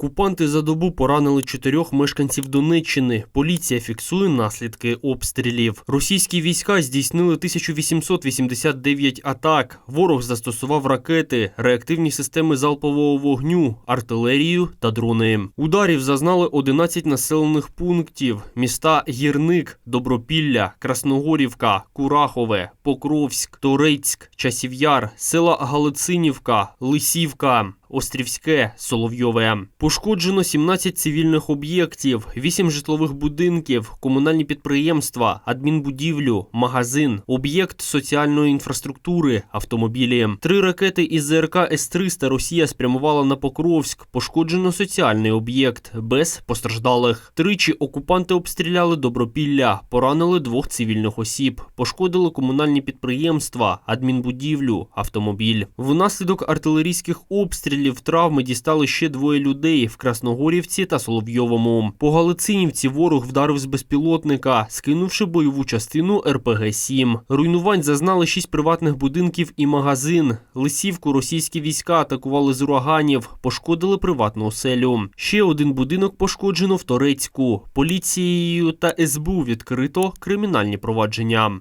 Окупанти за добу поранили чотирьох мешканців Донеччини. Поліція фіксує наслідки обстрілів. Російські війська здійснили 1889 атак. Ворог застосував ракети, реактивні системи залпового вогню, артилерію та дрони. Ударів зазнали 11 населених пунктів: міста Гірник, Добропілля, Красногорівка, Курахове, Покровськ, Торецьк, Часів'яр, села Галицинівка, Лисівка. Острівське, Соловйове. Пошкоджено 17 цивільних об'єктів, 8 житлових будинків, комунальні підприємства, адмінбудівлю, магазин, об'єкт соціальної інфраструктури, автомобілі. Три ракети із ЗРК С-300 Росія спрямувала на Покровськ. Пошкоджено соціальний об'єкт без постраждалих. Тричі окупанти обстріляли Добропілля, поранили двох цивільних осіб, пошкодили комунальні підприємства, адмінбудівлю, автомобіль. Внаслідок артилерійських обстрілів травми дістали ще двоє людей в Красногорівці та Соловйовому. По Галицинівці ворог вдарив з безпілотника, скинувши бойову частину РПГ-7. Руйнувань зазнали шість приватних будинків і магазин. Лисівку російські війська атакували з ураганів, пошкодили приватну оселю. Ще один будинок пошкоджено в Торецьку. Поліцією та СБУ відкрито кримінальні провадження.